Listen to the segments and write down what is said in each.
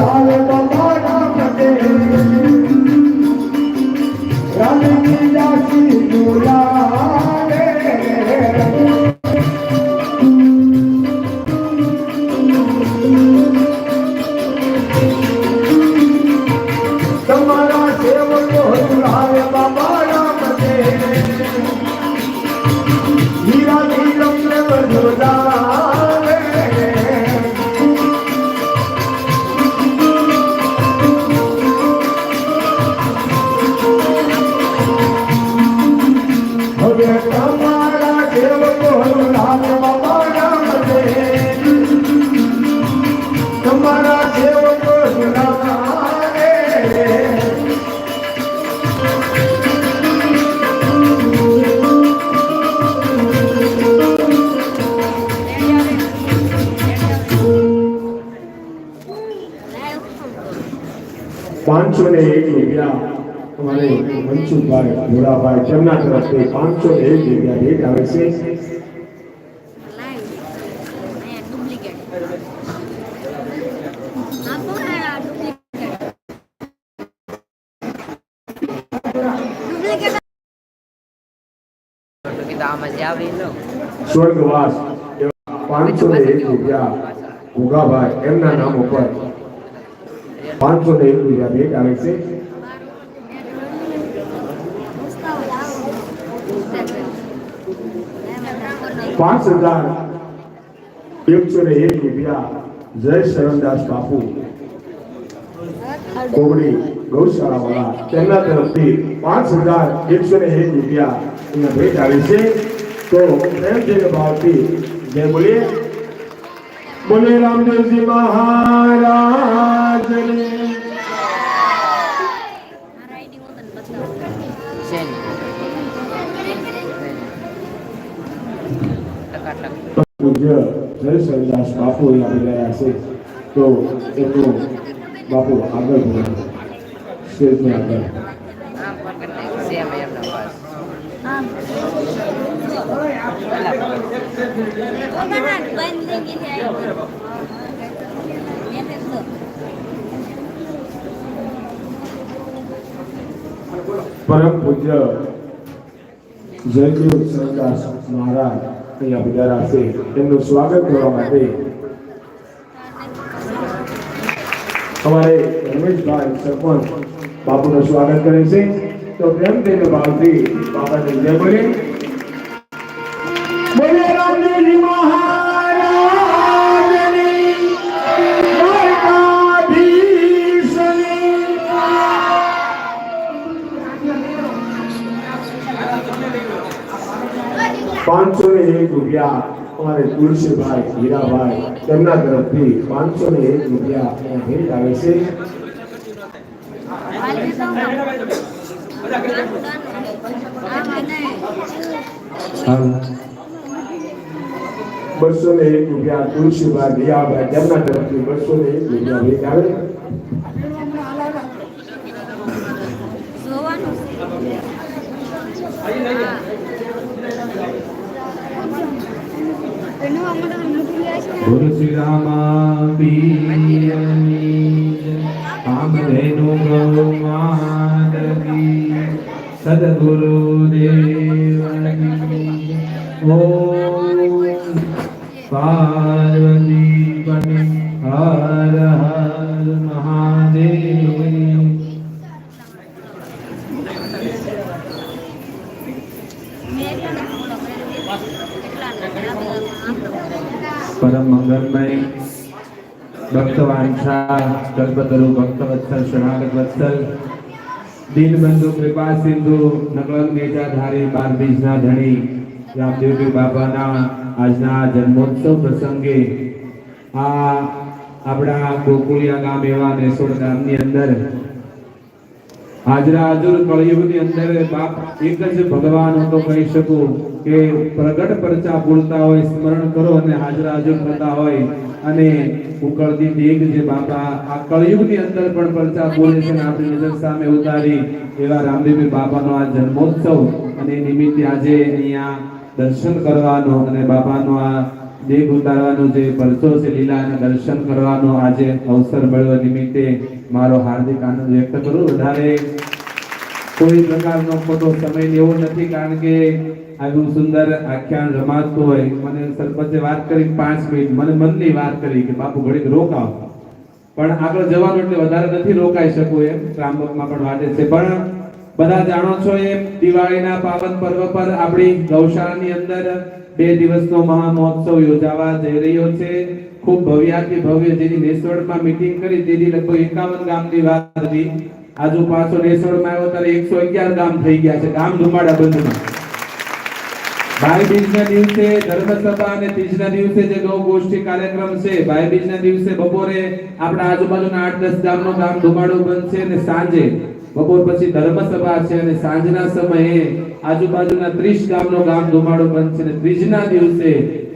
ಲಾಲ પાંચસો ને એક રૂપિયા અમારે મનસુખભાઈ ભોળાભાઈ તેમના તરફથી પાંચસો ને એક રૂપિયા ભેટ આવે છે. તો જે આવે લો સ્વર્ગવાસ પાંચસો ને એક રૂપિયા ઉગાભાઈ એમના નામ ઉપર. પાંચસો ને એક રૂપિયા ભેટ આવે છે. પાંચ હજાર એકસો ને એક રૂપિયા જય શરણદાસ બાપુ. કોગડી ગૌશાળા વાળા તેમના તરફથી પાંચ હજાર એકસો ને એક રૂપિયા એમને ભેટ આવી છે તો પ્રેમજીને ભાવથી જય બોલીએ બોલે રામદેવજી મહારાજને છે ને ટકાટક પૂજ્ય જય શરણદાસ બાપુ અહીં આવી રહ્યા છે તો એમનું બાપુ આગળ બોલાવો સ્ટેજની આગળ આમ પકડ નાખ સેમ એમનો બસ પરમ પૂજ્ય જયદેવ સરદાસ મહારાજ અહીંયા પધાર્યા છે તેમનું સ્વાગત કરવા માટે અમારે રમેશભાઈ સરપંચ બાપુનું સ્વાગત કરે છે. તો પ્રેમ તેને ભાવથી બાપાને જય બોલે. બોલે રામદેવજી મહારાજની પાંચસો ને એક રૂપિયા અમારે તુલસીભાઈ હીરાભાઈ તેમના તરફથી પાંચસો ને એક રૂપિયા ભેટ આવે છે. બસો ને એક રૂપિયા તુલસીભાઈ હીરાભાઈ તેમના તરફથી બસો ને એક રૂપિયા ભેટ આવે. રામા પી રામાપીરની કામધેનુ ગૌ સદગુરુ દેવની ઓમ પાર્વતી હર હર મહાદેવ પરમ મંગલમય ભક્તવાંછા કલ્પતરુ ભક્તવત્સલ શરણાગત વત્સલ દીનબંધુ કૃપા સિંધુ, નકલંગ નેજાધારી બાર બીજના ધણી રામદેવજી બાબાના આજના જન્મોત્સવ પ્રસંગે આ આપણા ગોકુળિયા ગામ એવા નેસોડ ગામની અંદર, હાજરા હાજર કળયુગની અંદર બાપ એક જ ભગવાન હું તો કહી શકું. કે પ્રગટ પરચા બોલતા હોય, સ્મરણ કરો અને હાજરા હાજર થતા હોય. અને ઉકળતી દેગ જે બાપા આ કળયુગની અંદર પણ પરચા બોલે છે અને આપણી નજર સામે ઉતારી, એવા રામદેવી બાપાનો આ જન્મોત્સવ અને નિમિત્તે આજે અહીંયા દર્શન કરવાનો અને બાપાનો આ દેહ ઉતારવાનો જે પરચો છે, લીલાના દર્શન કરવાનો આજે અવસર મળ્યો. નિમિત્તે મારો હાર્દિક આનંદ વ્યક્ત કરું. વધારે કોઈ પ્રકારનો ખોટો સમય લેવો નથી કારણ કે આવું સુંદર આખ્યાન રમાતું હોય. મને સરપંચે વાત કરી પાંચ મિનિટ. મને મનની વાત કરી કે બાપુ ઘડીક રોકાવ. પણ આગળ જવાનું એટલે વધારે નથી રોકાઈ શકું એમ. ત્રાંબકમાં પણ વાતે છે. પણ બધા જાણો છો એમ, દિવાળીના પાવન પર્વ પર આપણી ગૌશાળાની અંદર બે દિવસનો મહા મહોત્સવ યોજાવા જઈ રહ્યો છે. ખૂબ ભવ્યાથી ભવ્ય. જેની નેસવડમાં મીટિંગ કરી, તેની લગભગ એકાવન ગામની વાત હતી. આજુ પાછો નેસવડમાં આવ્યો ત્યારે એકસો અગિયાર ગામ થઈ ગયા છે. ગામ ધુમાડા બંધમાં. ભાઈ બીજના દિવસે ધર્મસભા અને ત્રીજના દિવસે જે ગૌ ગોષ્ઠી કાર્યક્રમ છે, ભાઈ બીજના દિવસે બપોરે આપણા આજુબાજુના આઠ દસ ગામનો ગામ ધુમાડો બંધ છે અને સાંજે બપોર પછી ધર્મસભા છે અને સાંજના સમયે આજુબાજુના 30 ગામનો ગામ ધુમાડો બંધ છે અને ત્રીજના દિવસે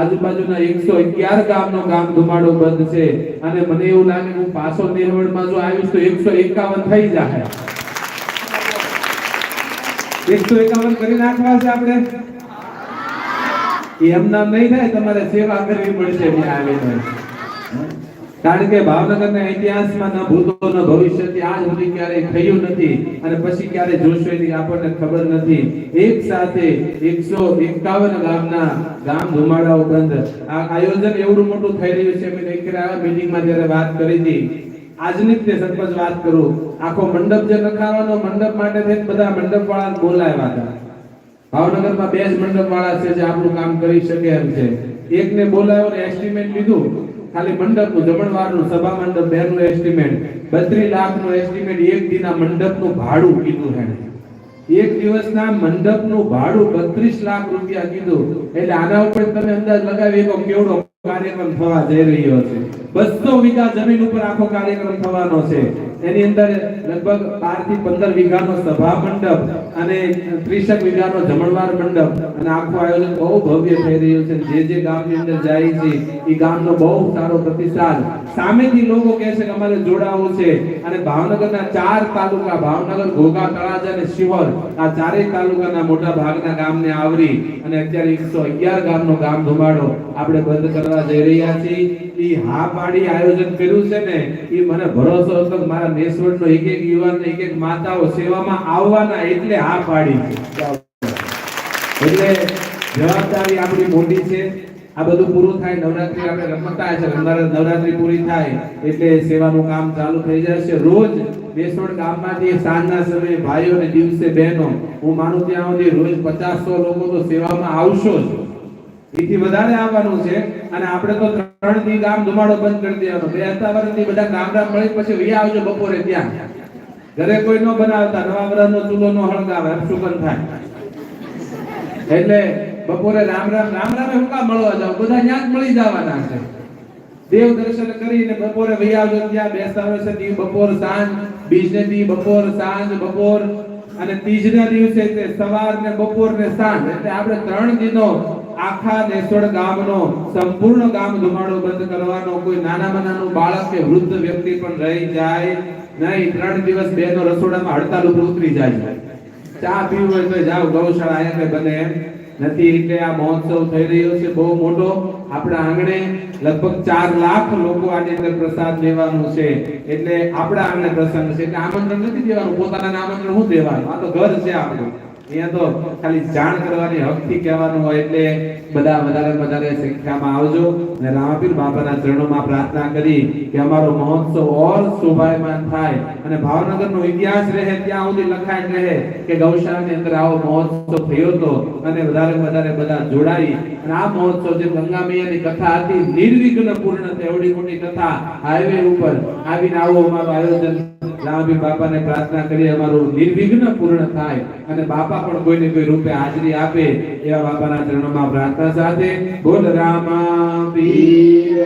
આજુબાજુના 111 ગામનો ગામ ધુમાડો બંધ છે. અને મને એવું લાગે હું પાછો નેહવડમાં જો આવીશ તો 151 થઈ જાય 151 કરી નાખવા છે આપણે? એમ નહીં થાય, તમારે સેવા કરવી પડશે ત્યાં આવીને. કારણ કે ભાવનગરના ઇતિહાસમાં ન ભૂતો ન ભવિષ્યથી આજ સુધી ક્યારેય થયું નથી. અને પછી ક્યારે જોશો એની આપણને ખબર નથી. એક સાથે 151 ગામના ગામ ધુમાડા ઉપરાંત આ આયોજન એવું મોટું થઈ રહ્યું છે. મેં એક મીટિંગમાં જ્યારે વાત કરી હતી, આજની તે સરપંચ વાત કરું. આખો મંડપ જે નખાવાનો મંડપ માટે થઈને બધા મંડપ વાળા બોલાવ્યા હતા. ભાવનગરમાં બે જ મંડપ વાળા છે જે આપણું કામ કરી શકે એમ છે. એકને બોલાવ્યો ને એસ્ટિમેટ લીધું. ખાલી મંડપનું, જમણવારનું, સભા મંડપ બેનું એસ્ટિમેટ 32 લાખનું એસ્ટિમેટ એક દિના મંડપનું ભાડું કીધું હેણે એક દિવસના મંડપનું ભાડું 32 લાખ રૂપિયા કીધું. એટલે આના ઉપર તમે અંદાજ લગાવી શકો કેવડો કાર્યક્રમ થવા જઈ રહ્યો છે. બસો વીઘા જમીન ઉપર આખો કાર્યક્રમ થવાનો છે. એની અંદર લગભગ 12 થી 15 વીઘાનો સભા મંડપ અને 30 વીઘાનો જમણવાર મંડપ અને આખું આયોજન બહુ ભવ્ય થઈ રહ્યું છે. જે જે ગામની અંદર જાય છે, એ ગામનો બહુ સારો પ્રતિસાદ. સામેથી લોકો કહે છે કે અમારે જોડાવું છે. અને ભાવનગરના ચાર તાલુકા, ભાવનગર, ઘોઘા, તળાજા અને શિહોર, આ ચારેય તાલુકાના મોટા ભાગના ગામને આવરી અને અત્યારે 111 ગામનો ગામ ધુમાડો આપણે બંધ કરવા જઈ રહ્યા છીએ. ઈ હા પાડી આયોજન કર્યું છે ને એ મને ભરોસો હતો કે મારા નેસવડનો એક એક યુવાન એક એક માતાઓ સેવામાં આવવાના એટલે હા પાડી છે. એટલે જવાબદારી આપણી મોટી છે. આ બધું પૂરું થાય, નવરાત્રી આપણે રમતા છે નવરા- નવરાત્રી પૂરી થાય એટલે સેવાનું કામ ચાલુ થઈ જશે. રોજ બેસોડ ગામમાંથી સાંજના સમયે ભાઈઓ અને દિવસે બહેનો, હું માનું ત્યાં સુધી રોજ 50 સો લોકો તો સેવામાં આવશો જ. એથી વધારે આવવાનું છે. અને આપણે તો ત્રણ દી ગામ ધુમાડો બંધ કરી દેવાનો. બે હતા થી બધા ગામડા મળી પછી વહી આવજો બપોરે ત્યાં. ઘરે કોઈ નો બનાવતા. નવા વર્ષનો ચૂલો નો હળગાવે. અપશુકન થાય. એટલે બપોરે રામ રામ રામ રામે હું મળવા જાવ બધા ત્યાં જ મળી જવાના છે. દેવ દર્શન કરીને બપોરે વહી આવજો ત્યાં. બેસતા છે દી બપોર સાંજ, બીજને દી બપોર સાંજ, બપોર. અને ત્રીજના દિવસે તે સવાર ને બપોર ને સાંજ. એટલે આપણે ત્રણ દિનો આખા નેસોડ ગામનો સંપૂર્ણ ગામ ધુમાડો બંધ કરવાનો કોઈ નાનામાં નાનું બાળક કે વૃદ્ધ વ્યક્તિ પણ રહી જાય નહીં. ત્રણ દિવસ બેનો રસોડામાં હડતાલ ઉપર ઉતરી જાય. ચા પીવું હોય તો જાઓ, ગૌશાળા અહીંયા બને નથી. એટલે આ મહોત્સવ થઈ રહ્યો છે બહુ મોટો. આપણા આંગણે લગભગ ચાર લાખ લોકો આની અંદર પ્રસાદ લેવાનું છે. એટલે આપણા આંગણે પ્રસંગ છે. એટલે આમંત્રણ નથી દેવાનું. પોતાના આમંત્રણ શું દેવાનું? આ તો ઘર છે આપણું. અહીંયા તો ખાલી જાણ કરવાની હકથી કહેવાનું હોય એટલે બધા વધારે વધારે સંખ્યામાં આવજો અને રામાપીર બાપાના ચરણોમાં પ્રાર્થના કરી કે અમારો મહોત્સવ ઓર શોભાયમાન થાય અને ભાવનગરનો ઇતિહાસ રહે ત્યાં સુધી લખાય રહે કે ગૌશાળાની અંદર આવો મહોત્સવ થયો હતો અને વધારે વધારે બધા જોડાઈ અને આ મહોત્સવ જે ગંગા મૈયાની કથા હતી, નિર્વિઘ્ન પૂર્ણ એવડી મોટી કથા હાઈવે ઉપર આવીને આવો અમારું આયોજન. રામાપીર બાપાને પ્રાર્થના કરી અમારું નિર્વિઘ્ન પૂર્ણ થાય અને બાપા પણ કોઈને કોઈ રૂપે હાજરી આપે, એવા બાપાના ચરણોમાં પ્રાર્થના સાથે બોલ રામાપીર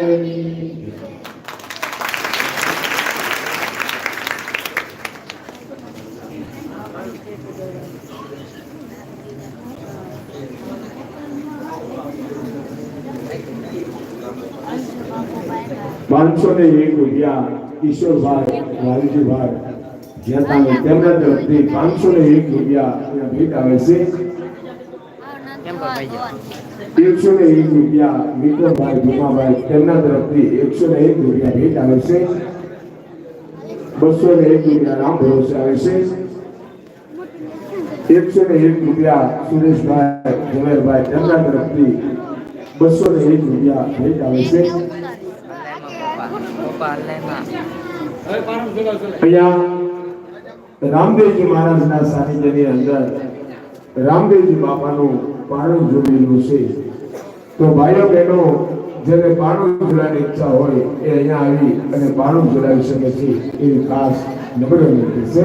પાંચસો ને એક રૂપિયા કિશોરભાઈ જેતાને તેમના તરફથી પાંચસો ને એક રૂપિયા ભેટ આવે છે. એકસો ને એક રૂપિયા વિક્રમભાઈ ભીમાભાઈ તેમના તરફથી એકસો ને એક રૂપિયા ભેટ આવે છે. બસો ને એક રૂપિયા રામ ભરોસે આવે છે. એકસો ને એક રૂપિયા સુરેશભાઈ ઝવેરભાઈ તેમના તરફથી બસો ને એક રૂપિયા ભેટ આવે છે. અહીંયા રામદેવજી મહારાજના સાનિધ્યની અંદર રામદેવજી બાપાનું પાણું ઝૂલેલું છે. તો ભાઈઓ બહેનો, જેને પાણું ઝૂલવાની ઈચ્છા હોય, એ અહીંયા આવી અને પાણું ઝૂલાવી શકે છે એવી ખાસ નમ્ર વિનંતી છે.